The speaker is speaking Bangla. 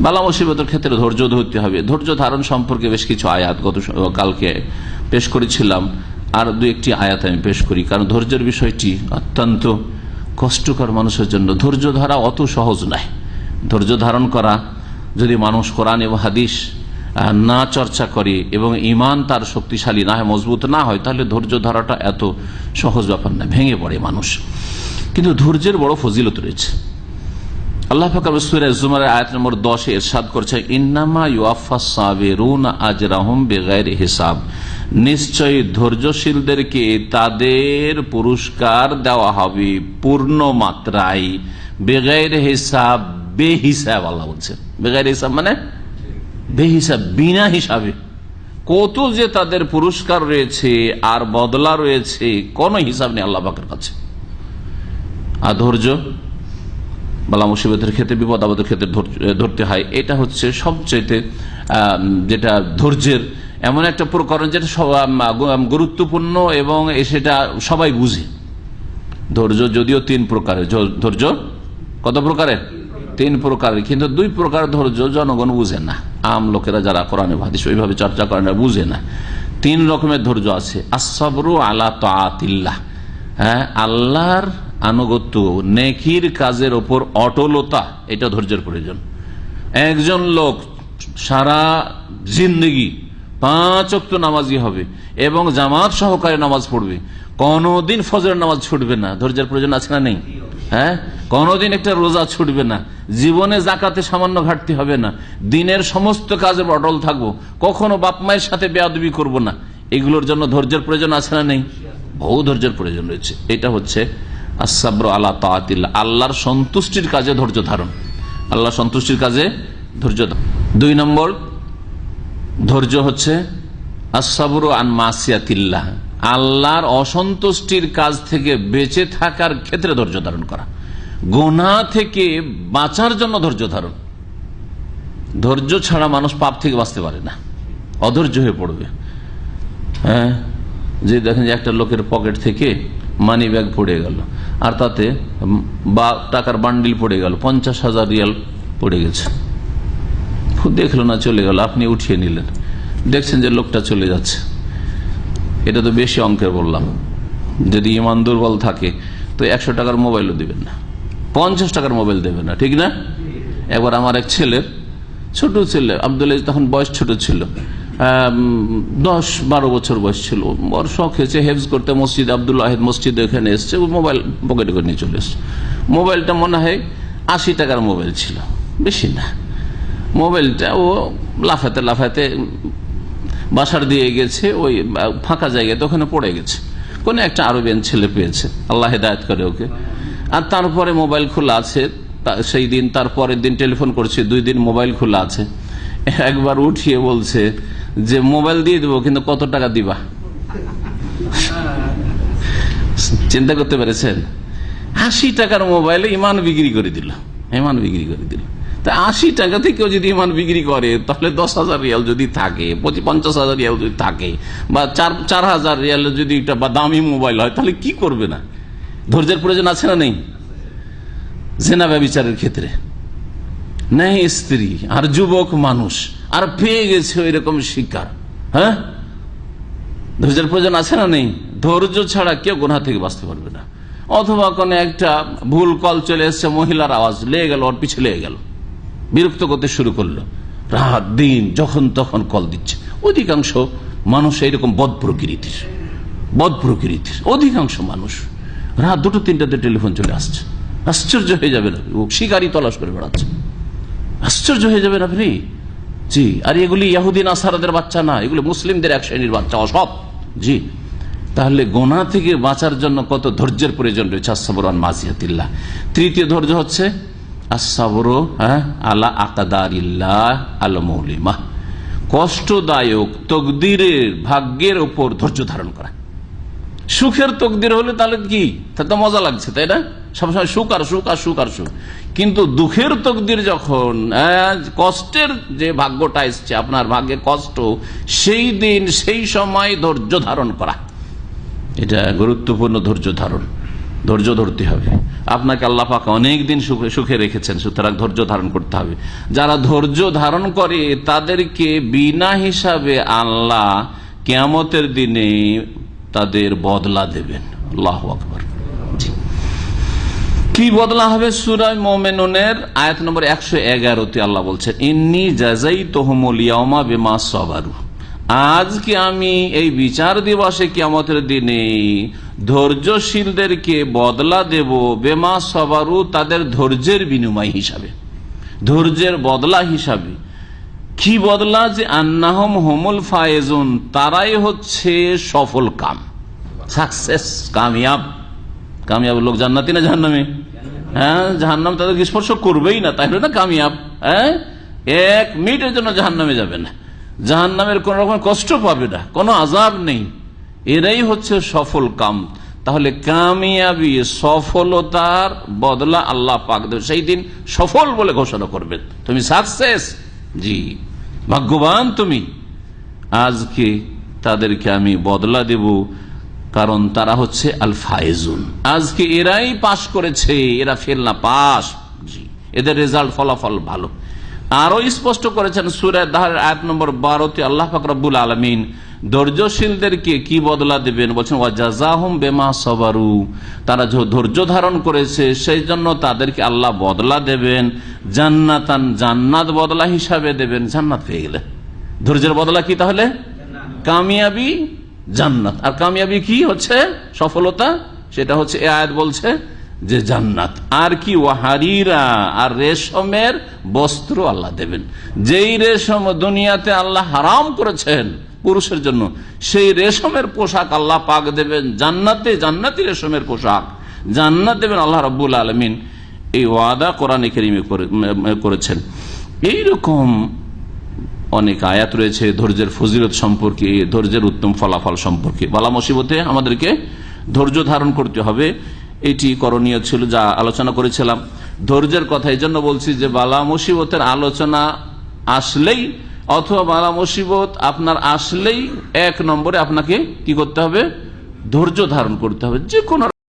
বালা মুসিবতের ক্ষেত্রে ধৈর্য ধরতে হবে। ধৈর্য ধারণ সম্পর্কে বেশ কিছু আয়াত গত কালকে পেশ করেছিলাম। আর দু একটি আয়াত আমি পেশ করি। কারণ ধৈর্যের বিষয়টি অত্যন্ত কষ্টকর মানুষের জন্য। ধৈর্য ধরা অত সহজ নয়। ধৈর্য ধারণ করা, যদি মানুষ কোরআন এবং হাদিস না চর্চা করে এবং ইমান তার শক্তিশালী না হয়, মজবুত না হয়, তাহলে ধৈর্য ধরাটা এত সহজ ব্যাপার না ভেঙে পড়ে মানুষ। কিন্তু ধৈর্যের বড় ফজিলত রয়েছে। আল্লাহ ফাকর আয়াত নম্বর দশে এরশাদ করছে, ইন্নামা ইউআফা সাবেরুন আজরাহুম বেগায়ের হিসাব। নিশ্চয়ই ধৈর্যশীলদেরকে তাদের পুরস্কার দেওয়া হবে পূর্ণ মাত্রায়। বেগায়ের হিসাব বেহিসাব, আল্লাহ বলছে। বেগায়ের হিসাব মানে বেহিসাব, বিনা হিসাবে। কত যে তাদের পুরস্কার রয়েছে আর বদলা রয়েছে, কোন হিসাব নেই আল্লাহ পাকের কাছে। আর ধৈর্য? বালা মুসিবতের ক্ষেত্রে, বিপদ আপদের ক্ষেত্রে ধরতে হয়। এটা হচ্ছে সবচেয়ে যেটা ধৈর্যের এমন একটা প্রকরণ যেটা গুরুত্বপূর্ণ এবং সেটা সবাই বুঝে। ধৈর্য যদিও তিন প্রকারের ধৈর্য কত প্রকারের? তিন প্রকারের। কিন্তু দুই প্রকার ধৈর্য জনগণ বুঝে না। আম লোকেরা যারা কোরআনে ভাদিস ওইভাবে চর্চা করেন না, বুঝে না। তিন রকমের ধৈর্য আছে। আসাবরু আলা তাতিল্লাহ হ্যাঁ আল্লাহর আনুগত্য, নেকির কাজের ওপর অটলতা, এটা ধৈর্যের প্রয়োজন। একজন লোক সারা জিন্দগি পাঁচ অক্ট নামাজি হবে এবং জামাত সহকারে নামাজ পড়বে। কোনদিন ফজরের নামাজ ছুটবে না। ধৈর্যের প্রয়োজন আছে না নেই? হ্যাঁ? কোনদিন একটা রোজা ছুটবে না। জীবনে জাকাতে সামান্য ঘাটতি হবে না। দিনের সমস্ত কাজে অটল থাকব। কখনো বাপ মায়ের সাথে বেয়াদবি করব না। এগুলোর জন্য ধৈর্যের প্রয়োজন আছে না নেই? বহু ধৈর্যের প্রয়োজন রয়েছে। এটা হচ্ছে আসাব্র আল্লাহ তাতিল্লা আল্লাহর সন্তুষ্টির কাজে ধৈর্য ধারণ। আল্লাহ সন্তুষ্টির কাজে ধৈর্য দুই নম্বর, ধৈর্য হচ্ছে আসাবর আন মাসিয়াতিল্লাহ, আল্লাহর অসন্তুষ্টির কাজ থেকে বেঁচে থাকার ক্ষেত্রে ধৈর্য ধারণ করা। গোনা থেকে বাঁচার জন্য ধৈর্য ধারণ। ধৈর্য ছাড়া মানুষ পাপ থেকে বাঁচতে পারে না। অধৈর্য হয়ে পড়বে। হ্যাঁ? যে দেখেন যে একটা লোকের পকেট থেকে মানি ব্যাগ পড়ে গেল। আর তাতে বা টাকার বান্ডিল পড়ে গেল, পঞ্চাশ হাজার রিয়াল পড়ে গেছে। দেখল না, চলে গেল, আপনি উঠিয়ে নিলেন। দেখছেন যে লোকটা চলে যাচ্ছে। এটা তো বেশি অঙ্কের বললাম। যদি ইমান দুর্বল থাকে, তো একশো টাকার মোবাইলও দিবেন না। পঞ্চাশ টাকার মোবাইল দেবেন না, ঠিক না? একবার আমার এক ছেলের, ছোট ছেলে আবদুল্লাহ তখন বয়স ছোট ছিল। দশ বারো বছর বয়স ছিল। বড় শখ হয়েছে হেফজ করতে। মসজিদ আবদুল্লাহ মসজিদ এখানে এসছে। মোবাইল পকেটে করে নিয়ে চলে এসছে। মোবাইলটা মনে হয় আশি টাকার মোবাইল ছিল। বেশি না। মোবাইলটা ও লাফাতে লাফাতে বাসার দিয়ে গেছে, ওই ফাঁকা জায়গাতে ওখানে পড়ে গেছে। কোন একটা আরবিয়ান ছেলে পেয়েছে। আল্লাহ হেদায়ত করে ওকে। আর তারপরে মোবাইল খোলা আছে। সেই দিন, তার পরের দিন টেলিফোন করছে। দুই দিন মোবাইল খোলা আছে। একবার উঠিয়ে বলছে যে মোবাইল দিয়ে দেবো, কিন্তু কত টাকা দিবা? চিন্তা করতে পেরেছেন? আশি টাকার মোবাইলে ইমান বিক্রি করে দিল, ইমান বিক্রি করে দিল। তা আশি টাকা থেকেও যদি ইমান বিক্রি করে, তাহলে দশ হাজার রিয়াল যদি থাকে পঞ্চাশ হাজার রিয়াল যদি থাকে, বা চার চার হাজার রিয়াল যদি একটা বা দামি মোবাইল হয়, তাহলে কি করবে না? ধৈর্যের প্রয়োজন আছে না নেই? জেনা ব্যবচারের ক্ষেত্রে। নেই স্ত্রী, আর যুবক মানুষ। আর পেয়ে গেছে ওই রকম শিকার হ্যাঁ? ধৈর্যের প্রয়োজন আছে না নেই? ধৈর্য ছাড়া কেউ গোনা থেকে বাঁচতে পারবে না। অথবা কোনো একটা ভুল কল চলে এসছে, মহিলার আওয়াজ লেগে গেল, ওর পিছিয়ে লেগে গেল। বিরক্ত করতে শুরু করল। রাত, দিন, যখন তখন কল দিচ্ছে। অধিকাংশ মানুষ এইরকম বদ প্রকৃতির বদ প্রকৃতির, অধিকাংশ মানুষ রাত দুটো তিনটাতে টেলিফোন চলে আসছে। আশ্চর্য হয়ে যাবে না? শিকারি তলাশ করে বেড়াচ্ছে। আশ্চর্য হয়ে যাবেন আপনি জি। আর এগুলি ইয়াহুদ্দিন আসারাদের বাচ্চা না, এগুলি মুসলিমদের এক শ্রেণির বাচ্চা অসব জি। তাহলে গোনা থেকে বাঁচার জন্য কত ধৈর্যের প্রয়োজন রয়েছে? আসাবরান মাজিয়াতিল্লাহ তৃতীয় ধৈর্য হচ্ছে আসাবর হ্যাঁ আলা আকাদারিল্লাহ আলমৌলিমা। কষ্টদায়ক তকদিরের ভাগ্যের ওপর ধৈর্য ধারণ করা। সুখের তকদির হলে তাহলে কি? তা তো মজা লাগছে, তাই না? সবসময় সুখ আর সুখ আর সুখ আর সুখ। কিন্তু দুঃখের তকদির যখন কষ্টের যে ভাগ্যটা এসছে, আপনার ভাগ্যে কষ্ট, সেই দিন, সেই সময় ধৈর্য ধারণ করা। এটা গুরুত্বপূর্ণ ধৈর্য ধারণ। ধৈর্য ধরতে হবে। আপনাকে আল্লাহ পাক অনেক দিন সুখে রেখেছেন, সুতরাং ধৈর্য ধারণ করতে হবে। যারা ধৈর্য ধারণ করে, তাদেরকে বিনা হিসাবে আল্লাহ কেয়ামতের দিনে তাদের বদলা দেবেন। আল্লাহ আকবর। কি বদলা হবে সুরাই মোমেনের আয়াত নম্বর একশো এগারোতে আল্লাহ বলছেন, ইন্নি জাজাই তোহমলিয়ামা বেমা সবারু। আজকে আমি এই বিচার দিবসে কিয়ামতের দিনে ধৈর্যশীলদেরকে বদলা দেব বেমা সবারু? তাদের ধৈর্যের বিনিময় হিসাবে। ধৈর্যের বদলা হিসাবে। কি বদলা যে আন্নাহম হোমুল ফায়েজুন, তারাই হচ্ছে সফল কাম। সাকসেস, কামিয়াব। কামিয়াব লোক জান্নাতি না জাহান্নামে? হ্যাঁ জাহান্নাম তাদেরকে স্পর্শ করবেই না, তাই না কামিয়াব? হ্যাঁ? এক মিনিটের জন্য জাহান্নামে যাবে না। জাহান্নামের কোন রকম কষ্ট পাবে না, কোনো আজাব নেই। এরাই হচ্ছে সফল কাম। তাহলে কামিয়াবি সফলতার বদলা আল্লাহ পাক দেবে। সেই দিন সফল বলে ঘোষণা করবেন। তুমি সাকসেস জি। ভাগ্যবান তুমি। আজকে তাদেরকে আমি বদলা দেব। কারণ তারা হচ্ছে আল ফায়েজুন আজকে এরাই পাশ করেছে, এরা ফেল না পাস জি, এদের রেজাল্ট ফলাফল ভালো। আরও স্পষ্ট করেছেন সুরের দাহের আয়াত নম্বর বারোতে আল্লাহ ফাকরাবুল আলমিন, ধৈর্যশীলদেরকে কি বদলা দেবেন? বলছেন ওয়াজাহুম বেমা সবারু। তারা ধৈর্য ধারণ করেছে সেই জন্য তাদেরকে আল্লাহ বদলা দেবেন। জান্নাতান জান্নাত বদলা হিসাবে দেবেন। জান্নাত পেয়ে গেলে। ধৈর্যের বদলা কি তাহলে? কামিয়াবি জান্নাত। আর কামিয়াবি কি হচ্ছে? সফলতা? সেটা হচ্ছে এ আয়াত বলছে যে জান্নাত। আর কি? ওয়াহারিরা আর রেশমের বস্ত্র আল্লাহ দেবেন। যেই রেশম দুনিয়াতে আল্লাহ হারাম করেছেন পুরুষের জন্য, সেই রেশমের পোশাক আল্লাহ পাক দেবেন। জান্নাতে জান্নাতি রেশমের পোশাক। জান্নাত দেবেন আল্লাহ রব্বুল আলমিন। এই ওয়াদা কোরআন করেছেন। এইরকম অনেক আয়াত রয়েছে ধৈর্যের ফজিলত সম্পর্কে, ধৈর্যের উত্তম ফলাফল সম্পর্কে। বালা মুসিবতে আমাদেরকে ধৈর্য ধারণ করতে হবে। এটি করণীয় ছিল যা আলোচনা করেছিলাম। ধৈর্যের কথা এই জন্য বলছি যে বালা মুসিবতের আলোচনা আসলেই অথবা বালা মুসিবত আপনার আসলেই এক নম্বরে আপনাকে কি করতে হবে? ধৈর্য ধারণ করতে হবে। যে কোনো